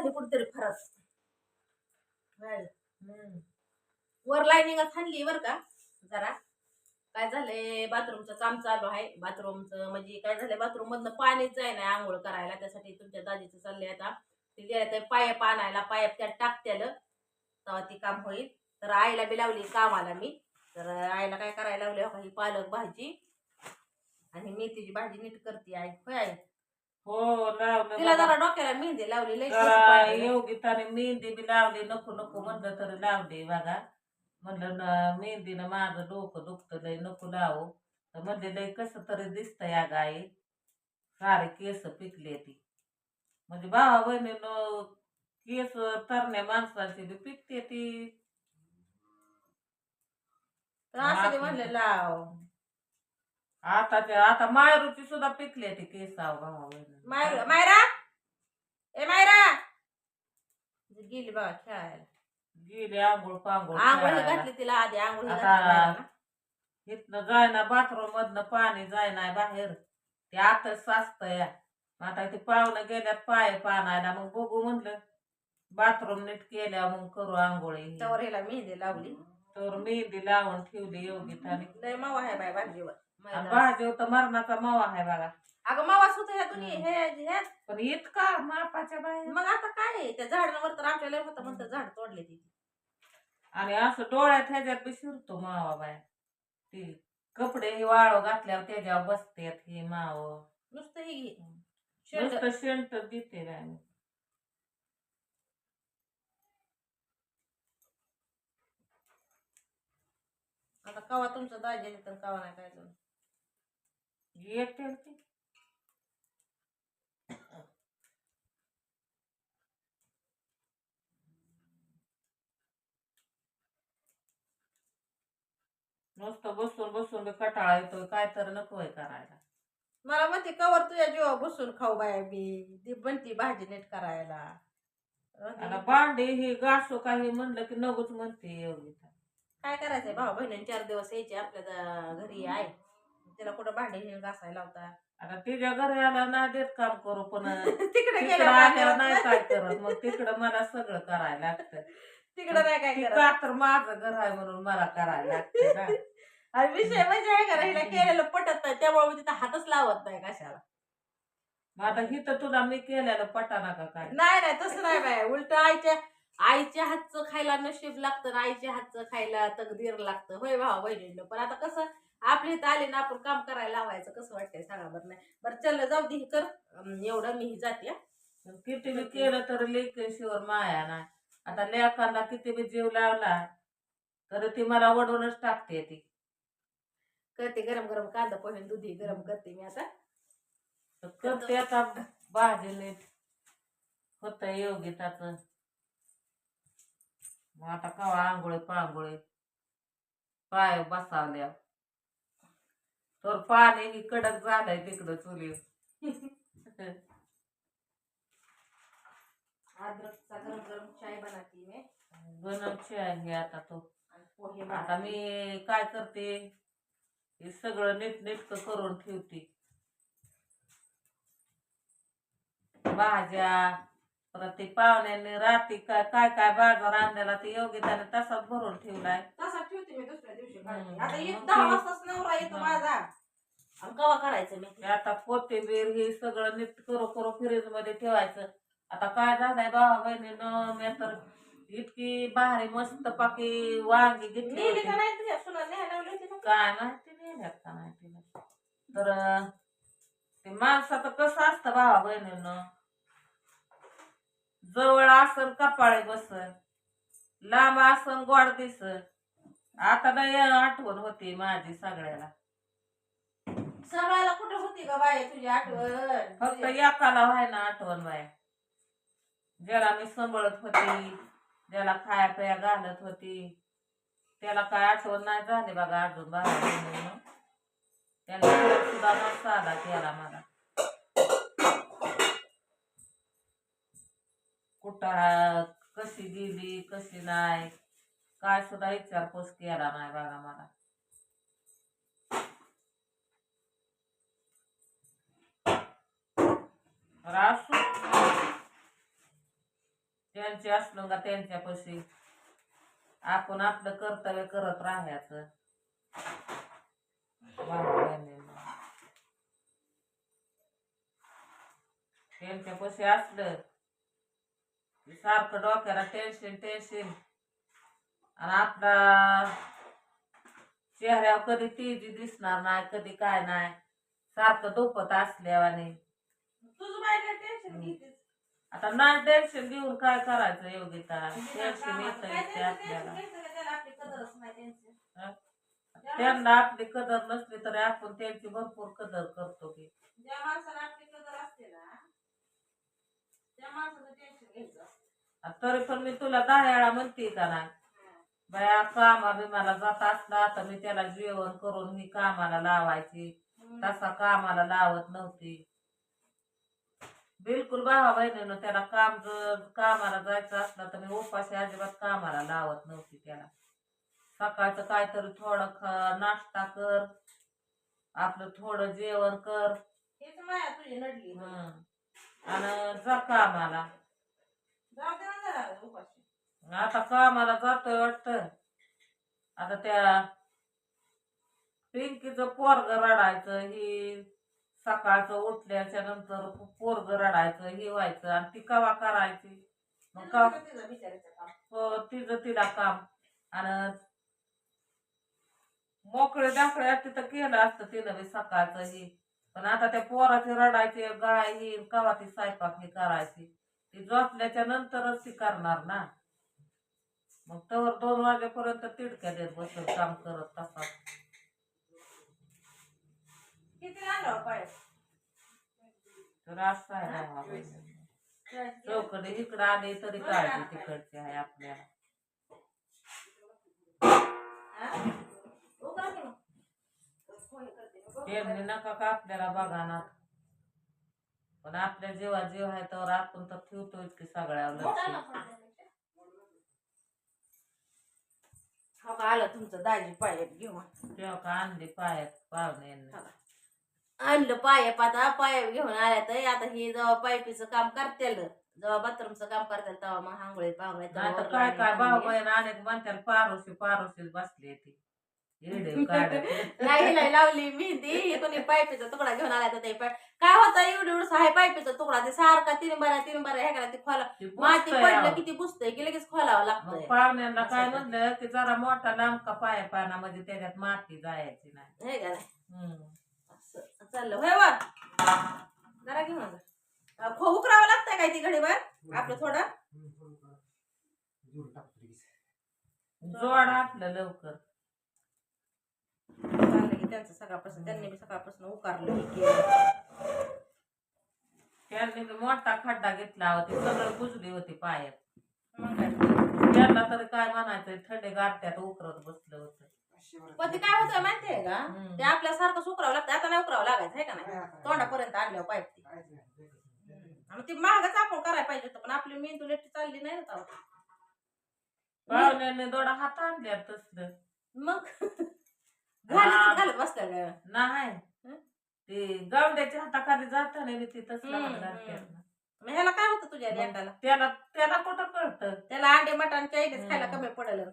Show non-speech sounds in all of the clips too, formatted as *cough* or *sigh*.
झाली कुठेतरी फरक हम्म. वर लाईनिंग खाल्ली बर का जरा. काय झालंय? बाथरूमचं काम चालू आहे. बाथरूमचं म्हणजे काय झालंय? बाथरूम मधनं पाणीच जाय ना आंघोळ करायला. त्यासाठी तुमच्या दाजीचं चाललंय आता. ते गेलं तर पायप आणायला पायप त्यात टाकत्याल. तेव्हा ती काम होईल. तर आईला बी लावली कामाला मी. तर आईला काय करायला लावली हो ही पालक भाजी. आणि मेथीची भाजी नीट करते आई. होय आई? हो लावलं तिला बघा. जरा डोक्याला मेहंदी लावली लय केस जरा पांढरे. योगिताने मेहंदी बी लावली नको नको म्हणलं तरी लावली बघा. म्हणलं न मेहंदीनं माझं डोकं दुखतं लय नको लावू. तर म्हणले लय कसं तरी दिसतं या गाई सारे केस पिकले ती. म्हणजे भावा बहिणीनं केस तरण्या माणसाची बी पिकते ती. तर असं ते म्हणलं लाव. आताच्या आता मायरूची सुद्धा पिकले ती केस भावा बहिणी मायरा मायरा? ए मायरा? गेली बघा खेळायला. गेली आंघोळ पांघोळ आंघोळ खेळायला. घातली तिला आधी आंघोळ आता- मायराला. इथनं जायना बाथरूम मधनं पाणी जायना बाहेर. ते आतच साचत या. आता ते पाहुणं गेल्यात पाय पाणायला मग बघू म्हणलं बाथरूम नीट केल्या मग करू आंघोळी हिला मेहंदी लावली. तर मेहंदी लावून ठेवली योगिताने. लय मावा आहे बाय भाजीवर. भाजी तर मरणाचा मावा आहे बघा अगं मावाच होतं ह्या दोन्ही हे ह्यात पण इतका मापाच्या बाहेर मग आता काय आहे? त्या झाडांवर तर आपल्याला होतं म्हणतं झाड तोडले ती आणि असं डोळ्यात ह्याच्यात बी शिरतो मावा बाय ती कपडे हे वाळू घातल्यावर त्याच्यावर बसतेत हे माव नुसतं ही घे. शेंड. नुसतं शेंट देते काय आता कवा तुमचं दाजी तर कवा नाही काय करू. ते नुसतं बसून बसून बी कटाळा येतोय काय तर नकोय करायला. मला म्हणते कवर तुझ्या जीवा बसून खाऊ बाया मी ती बनती भाजी नीट करायला. आणि भांडे हे घासू काही म्हणलं की नकोच म्हणते एवढी काय करायचंय भाऊ बहिणी चार दिवस यायचे आपल्या घरी आहे. तिला कुठं भांडे हे घासायला लावता? आता तिच्या घरी आला ना देत काम करू पण. *laughs* तिकडे तिकडं आल्यावर नाही काय करत. मग तिकडं मला सगळं करायला लागतं. तिकडे नाही काय ती करत. का तर माझं घर आहे म्हणून मला करायला लागतं ना. *laughs* आणि विषय म्हणजे आहे का हिला केलेलं पटत नाही. त्यामुळे मी तिथं हातच लावत नाही कशाला. मग आता हिथं तुला मी केलेलं पटाना का काय? नाही नाही तसं नाही बाय उलट आईच्या आईच्या हातचं खायला नशीब लागतं आणि आईच्या हातचं खायला तकदीर लागतं. होय भावा बहिणींनो. पण आता कसं आपल्या इथं आले ना आपण काम करायला लावायचं. कसं वाटतंय सांगा बरं नाही. बरं चल जाऊ दे हे कर. अं, एवढं मी जाते किती बी केलं तर लेकेशिवर माया नाही. आता लेकांना किती बी जीव लावला तर ती मला वडूनच टाकते ती. करते गरम गरम कांदा पोहे दुधी गरम करते मी आता. तर करते आता भाजी नीट. होत योगिताच. मग आता कवा आंघोळे पांघोळे. पाय बसावल्या तर पाणी ही कडक झालंय तिकडं चुली. अद्रकचा गरम गरम चाय बनाती मी. आता तो. आणि पोहे आता बनवते. मी काय करते हे सगळं नीट नीटक करून ठेवते. भाज्या परत ते पाहुण्याने रात्री काय काय काय बाजार आणलेला ते योगिताने तसाच भरून ठेवलाय. मी दुसऱ्या दिवशी काढते. आता एक दहा वाजताच नवरा येतो. माझा. आणि कवा करायचं मी? आता कोथिंबीर हे सगळं नीट करू करू फ्रीजमध्ये ठेवायचं. आता काय झालंय भावा बहिणीनं? मी तर इतकी भारी मस्त पाकी वांगी घेतली नेली का होती. नाही तुझ्या? सुना न्यायला लावली होती ना? काय माहिती नेल्यात का नाही. तिला तर अं, ते माणसाचं कसं असतं भावा बहिणीनं? जवळ आसन कपाळे बसन लांब आसन गोड दिसन. आता नाही आठवण होती माझी सगळ्याला. सगळ्याला कुठे होती का बाई तुझी आठवण? फक्त एकाला व्हाय ना आठवण बाय ज्याला मी सांभाळत होती ज्याला खाया प्या घालत होती त्याला काय आठवण नाही झाली बघा अजून. त्याने फोन सुद्धा न साधा केला मला. कुठं कशी गेली कशी नाही काय सुद्धा विचारपूस केला नाही बघा मला. रासू. त्यांचे असलं का त्यांच्यापाशी? आपण आपलं कर्तव्य करत राहायचं. त्यांच्यापाशी असलं सारखं डोक्याला टेन्शन टेन्शन आणि आपला चेहऱ्यावर कधी तेजी दिसणार नाही कधी काय नाही. सारखं दुखत असल्यावाने. तुझं बाय काय टेन्शन घेतेस? आता नाही टेन्शन घेऊन काय करायचं योगिता? टेन्शन येत आपल्याला. त्यांना आपली कदर नसली तरी आपण त्यांची भरपूर कदर करतो की. ज्या माणसाला आपली कदर असते ना त्या माणसाचं टेन्शन घ्यायचं असतं. आणि तरी पण मी तुला दहा वेळा म्हणते का नाही? बाया कामा बिमाला जात असला तर मी त्याला जेवण करून मी कामाला लावायची. तसा कामाला लावत नव्हती. बिलकुल भावा बहिणीनं त्याला काम जर कामाला जायचं असलं तर मी उपाशी अजिबात कामाला लावत नव्हती त्याला. सकाळचं काहीतरी थोडं ख नाश्ता कर आपलं थोडं जेवण कर. हेच माया तुझी नडली. आणि जा कामाला जाऊ दे ना जरा उपाशी आता कामाला जातोय वाटत? आता त्या पिंकीचं पोरग रडायचं ही सकाळचं उठल्याच्या नंतर पोरग रडायचं ही व्हायचं आणि ती कवा करायची? मग का. हो, तिचं तिला काम. आणि मोकळे दाखळे तिथं केलं असतं तिनं बी सकाळचं ही. पण आता त्या पोराची रडायची गाय ही कवा ती स्वयंपाक ही करायची? ती झोपल्याच्या नंतरच ती करणार ना. मग तवर दोन वाजेपर्यंत तिडक्या देत बसत काम करत तसा किती आणलं हो पाय तर असं आहे बाबा. चौकडे इकडं आले तरी काळजी तिकडची आहे आपल्याला. हा? त्यांनी नका का आपल्याला बघा ना. पण आपल्या जीवा जीव आहे तर आपण तर ठेवतोय की सगळ्या लक्ष फोन त्याच्यात. हो का आलं तुमचं दाजी पायप घेऊन. तेव्हा का आणली पायात? पाहुण्यांनी आणलं पायप आता पायप घेऊन आल्या तर आता ही जेव्हा पायपीचं काम करतेल जेव्हा बाथरूमचं काम करतेल तेव्हा मग हांगोळी पाहुणे नाही तर काय काय भाऊ बहीण अनेक म्हणतात पारोशी पारोशी बसली ती. *laughs* काढत नाही हिला लावली मेहंदी कोणी पायपीचा तुकडा घेऊन आला तर ते पाय काय होतं एवढं एवढं आहे पायपीचा तुकडा? ते सारखा तीन बारा तीन बारा हे करा ते खोला ती माती पडलं अहो. किती पुसतंय की लगेच खोलावं मग लागतंय. पाहुण्यांना काय असं म्हणलं की जरा मोठा लांबका पाया पाना म्हणजे त्याच्यात माती जायची नाही. हे का? नाही हम्म. असं. चाललं. होय वा जरा घेऊन जा. अं, खो उकरावं लागतंय काय ती घडीवर? आपलं थोडं? जोड आपलं लवकर. की त्यांचं सकाळपासून त्यांनी बी सकाळपासून उकारलं हे केलं. त्यांनी मोठा खड्डा घेतला होती सगळं बुजली होती पायात मग काय? त्यांना तरी काय म्हणायचं थंडे गारट्यात उकरत बसलं होतं. पण ते काय होतं माहितीये का. ते आपल्यासारखं सुकरावं लागतं आता नाही उकरावं लागायचं आहे का नाही? तोंडापर्यंत आणल्यावर पाईप ती. आणि ती महागच आपण करायला पाहिजे होतं पण आपली मेंदू लेट चालली नाही ना. पाहुण्याने दोडा हात आणल्या तसलं. मग? घालत घालत बसत्या का? नाही? ते गावड्याच्या हाताखाली जाताना बी ते तसलं हम्म, हात घालतात हम्म. ना. मग ह्याला काय होतं तुझ्या लेकाला त्याला त्याला कुठं कळतं त्याला अंडे मटण चायनीज खायला हम्म. कमी पडेल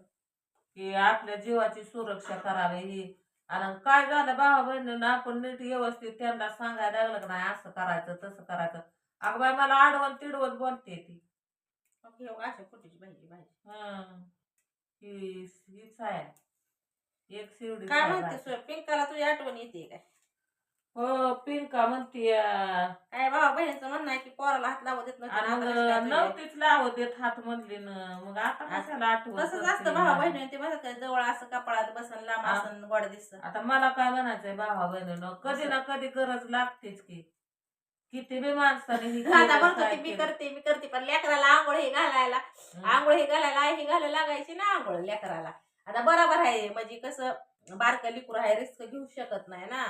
की आपल्या जीवाची सुरक्षा करावी ही आणि काय झालं भावा बहिणीनं आपण नीट व्यवस्थित त्यांना सांगायला लागलं का नाही असं करायचं तसं करायचं अगं बाई मला आडवत तिडवत बोलते ती मग हे अशी फुटीची भाजी भाजी हं. ही हीच आहे एक शिवडी काय म्हणते सोय पिंकाला तुझी आठवण येते काय हो पिंका म्हणते काय बाबा बहिणीचं म्हणणं आहे की पोराला हात लावू देत आणि नव्हतं मग आता कशी काय तुझी? नव्हतीच लावत देत हात म्हणली न मग आता कशाला आठवत तसंच असतं भावा मला? बहिणी ते म्हणतात का जवळ असं कपाळात बसन लांब हा. असन गोड दिसत आता मला काय म्हणायचंय भावा बहिणीनं कधी ना कधी गरज लागतेच की किती बी माणसाने ही आता केलं, म्हणतो काय ती मी केलं. करते मी करते पण लेकराला आंघोळ हे घालायला हं. आंघोळ हे घालायला आई हे घालायला लागायची ना आंघोळ लेकराला आता बरोबर आहे म्हणजे कसं बारकं लिकूर आहे रिस्क घेऊ शकत नाही ना.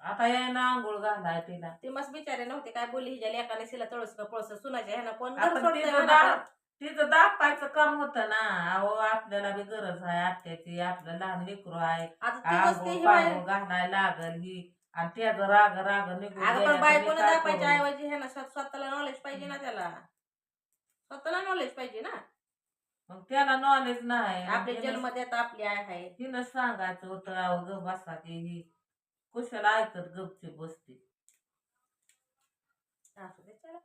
आता यायना आंघोळ घालाय तिला. ते मस्त बिचारे नव्हते काय बोलली हिच्या लेकाने शिला तळस पळस सुनाच्या ह्यानं कोण घर आपण सोडतंय तिचं म्हणा दा- तर. तिचं दापायचं काम होतं ना. अहो आपल्याला बी गरज आहे आत्याची आपलं लहान लेकरू आहे. आता ती वस्ती आंघोळ ही बाई- पांघोळ घालाय लागल ही. आणि त्याचं राग राग निघून अगं पण गेल्याचं मी बायकोनं काय दापायच्या करू? ऐवजी ह्यानं स्वतः- स्वतःला नॉलेज पाहिजे ना त्याला. स्वतःला नॉलेज पाहिजे ना. मग त्याला नॉलेज नाही आपले त्यानं- जन्मदाता आपली आहे तिनं सांगायचं होतं अहो ग बसा की ही कुशाला ऐकत गपची बसते असू दे, चला.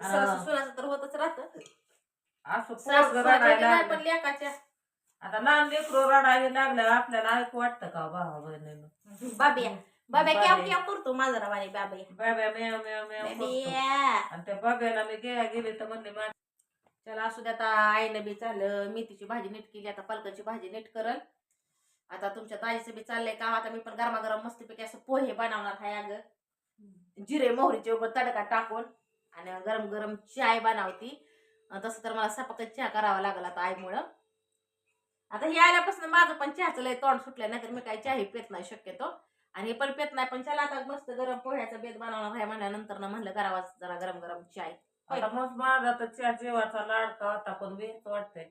हा. सासू सुनाचं तर होतच राहतं असं सासू पोरगं सुनाच्या रडायला की नाही लागलं. पण लेकाच्या आता लहान लेकरू रडायला लागल्यावर आपल्याला ऐकू वाटतं का भावा बहिणीनं बाबिया बाब्या बाब्या. करतो माझा रवाने बाबया बाब्या मेव मेव मेव करतो. बाबिया आणि त्या बाब्याला मी घ्या गेले तर म्हणले "मा- चला असू द्या आता आईनं बी चाललं मेथीची भाजी नीट केली आता पालकाची भाजी नीट करल. आता तुमच्या ताईचं बी चाललंय काम आता मी पण गरमागरम मस्तपैकी असं पोहे बनवणार आहे अगं. जिरे मोहरीचे उभं तडका टाकून आणि गरम गरम चाय बनवती. तसं तर मला सपाकच चहा करावा लागला आता आईमुळं. आता हे आल्यापासून माझं पण चहाचं लय तोंड सुटलं नाही तर मी काही चहाही पेत नाही शक्यतो. आणि हे पण पेत नाही पण चला आता मस्त गरम पोह्याचा बेत बनवणार आहे म्हणल्यानंतर ना म्हणलं करावा जरा गरम गरम चाय. आता मग माझा तर चार जेवाचा लाडका होता पण वेच वाटतंय